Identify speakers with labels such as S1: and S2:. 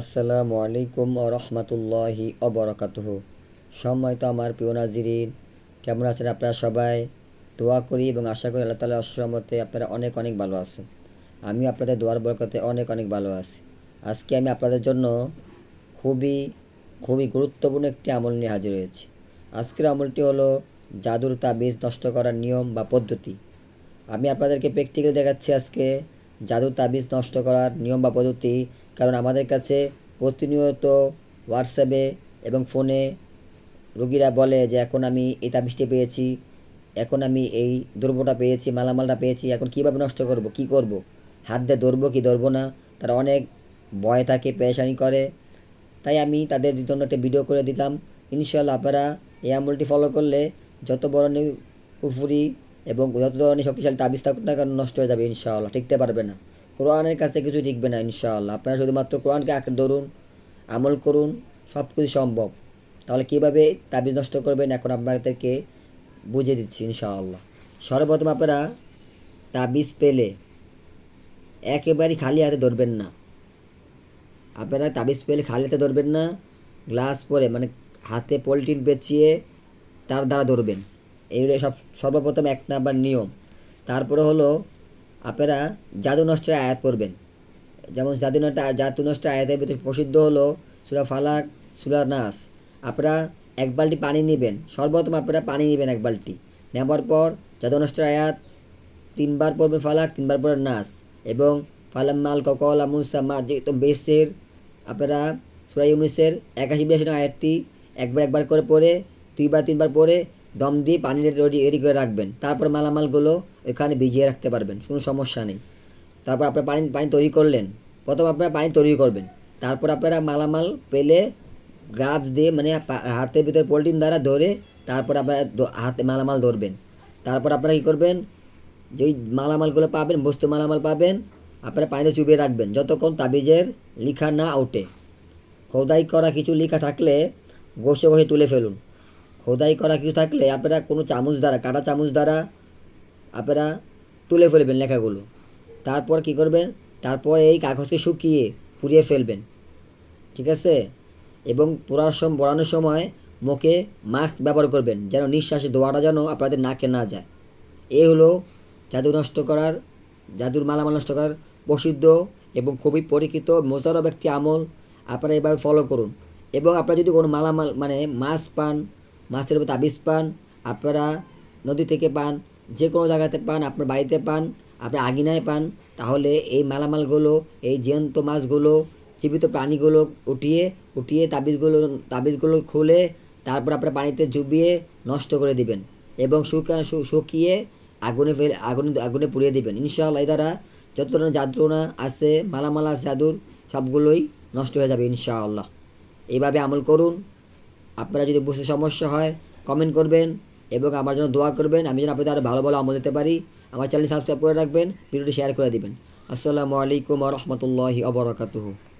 S1: আসসালামু আলাইকুম ও রহমতুল্লাহি সময় তো আমার প্রিয় নাজিরিন, কেমন আছেন আপনারা সবাই? দোয়া করি এবং আশা করি আল্লাহ তালা অসম্মতে আপনারা অনেক অনেক ভালো আছেন। আমি আপনাদের দোয়ার বরকতে অনেক অনেক ভালো আছি। আজকে আমি আপনাদের জন্য খুবই খুবই গুরুত্বপূর্ণ একটি আমল নিয়ে হাজির হয়েছি। আজকের আমলটি হলো জাদুর তাবিজ নষ্ট করার নিয়ম বা পদ্ধতি। আমি আপনাদেরকে প্র্যাকটিক্যাল দেখাচ্ছি আজকে জাদু তাবিজ নষ্ট করার নিয়ম বা পদ্ধতি কারণ আমাদের কাছে প্রতিনিয়ত হোয়াটসঅ্যাপে এবং ফোনে রোগীরা বলে যে, এখন আমি এই তাবিজটি পেয়েছি, এখন আমি এই দ্রব্যটা পেয়েছি, মালামালটা পেয়েছি, এখন কীভাবে নষ্ট করব, কি করব? হাত দিয়ে ধরবো কি ধরবো না? তারা অনেক ভয় থাকে, পেরেশানি করে। তাই আমি তাদের জন্য একটা ভিডিও করে দিতাম ইনশাল্লাহ আপনারা এই আমলটি ফলো করলে যত ধরনের কুফুরি এবং যত ধরনের শক্তিশালী তাবিজ থাকুক না কেন নষ্ট হয়ে যাবে ইনশাআল্লাহ, টিকতে পারবে না। কোরআনের কাছে কিছু টিকবে না, ইনশাআল্লাহ। আপনারা শুধুমাত্র কোরআনকে আঁকড়ে ধরুন, আমল করুন সব কিছু সম্ভব। তাহলে কীভাবে তাবিজ নষ্ট করবেন, এখন আপনাদেরকে বুঝিয়ে দিচ্ছি, ইনশাআল্লাহ। সর্বপ্রথম আপনারা তাবিজ পেলে একেবারেই খালি হাতে ধরবেন না। আপনারা তাবিজ পেলে খালি হাতে ধরবেন না, গ্লাস পরে মানে হাতে পলিটিন পেঁচিয়ে তার দ্বারা ধরবেন। এই সব, সর্বপ্রথম এক নাম্বার নিয়ম। তারপরে হলো আপনারা জাদু নষ্টের আয়াত করবেন যেমন জাদু জাদু নষ্টের আয়াতের ভিতরে প্রসিদ্ধ হলো সুরা ফালাক, সুরা নাস। আপনারা এক বালতি পানি নেবেন, সর্বপ্রথম আপনারা পানি নেবেন এক বালতি। নেওয়ার পর জাদু নষ্টের আয়াত, তিনবার পড়বেন ফালাক, তিনবার পড়বেন নাস। এবং ফালাম্মাল ককলা মুসা মা যেহেতু বেসের, আপনারা সুরা ইউনিসের একাশি বিরাশি আয়াতটি একবার একবার করে পড়ে, দুইবার তিনবার পরে দম দিয়ে পানি রেডি রেডি করে রাখবেন। তারপর মালামালগুলো ওইখানে ভিজিয়ে রাখতে পারবেন, কোনো সমস্যা নেই। তারপর আপনার পানি পানি তৈরি করলেন। প্রথম আপনারা পানি তৈরি করবেন। তারপর আপনারা মালামাল পেলে গ্লাভস দিয়ে মানে হাতের ভিতরে পোলট্রিন দ্বারা ধরে তারপর আপনারা হাতে মালামাল ধরবেন। তারপর আপনারা কী করবেন? যেই মালামালগুলো পাবেন, বস্তু মালামাল পাবেন, আপনারা পানিতে চুবিয়ে রাখবেন। যতক্ষণ তাবিজের লিখা না ওঠে। খোদাই করা কিছু লেখা থাকলে ঘষে ঘষে তুলে ফেলুন। খোদাই করা কিছু থাকলে আপনারা কোনো চামচ দ্বারা, কাটা চামচ দ্বারা আপনারা তুলে ফেলবেন লেখাগুলো। তারপর কি করবেন? তারপর এই কাগজকে শুকিয়ে পুড়িয়ে ফেলবেন। ঠিক আছে? এবং পোড়ার সময় পড়ানোর সময় মুখে মাস্ক ব্যবহার করবেন, যেন নিঃশ্বাসে দোয়াটা যেন আপনাদের নাকে না যায়। এ হলো জাদু নষ্ট করার, জাদুর মালামাল নষ্ট করার প্রসিদ্ধ এবং খুবই পরীক্ষিত মোজারব একটি আমল। আপনারা এভাবে ফলো করুন। এবং আপনারা যদি কোনো মালামাল মানে মাছ পান মাছের উপর তাবিজ পান, আপনারা নদী থেকে পান যে কোনো জায়গাতে পান, আপনার বাড়িতে পান, আপনার আগিনায় পান, তাহলে এই মালামালগুলো, এই জ্যান্ত মাছগুলো, জীবিত প্রাণীগুলো উঠিয়ে উঠিয়ে তাবিজগুলো তাবিজগুলো খুলে তারপর আপনার পানিতে জুবিয়ে নষ্ট করে দিবেন এবং শুকা শুকিয়ে আগুনে ফেলে, আগুনে আগুনে পুড়িয়ে দিবেন। ইনশাআল্লাহ এই দ্বারা যত ধরনের যাত্রনা আছে, মালামাল আছে, জাদুর, সবগুলোই নষ্ট হয়ে যাবে ইনশাআল্লাহ। এইভাবে আমল করুন। আপনারা যদি বুঝতে সমস্যা হয় কমেন্ট করবেন এবং আমার জন্য দোয়া করবেন। আমি যেন আপনাদের আরও ভালো ভালো আমল দিতে পারি। আমার চ্যানেল সাবস্ক্রাইব করে রাখবেন, ভিডিওটি শেয়ার করে দেবেন। আসসালামু আলাইকুম রহমতুল্লাহি আবরকাতুহু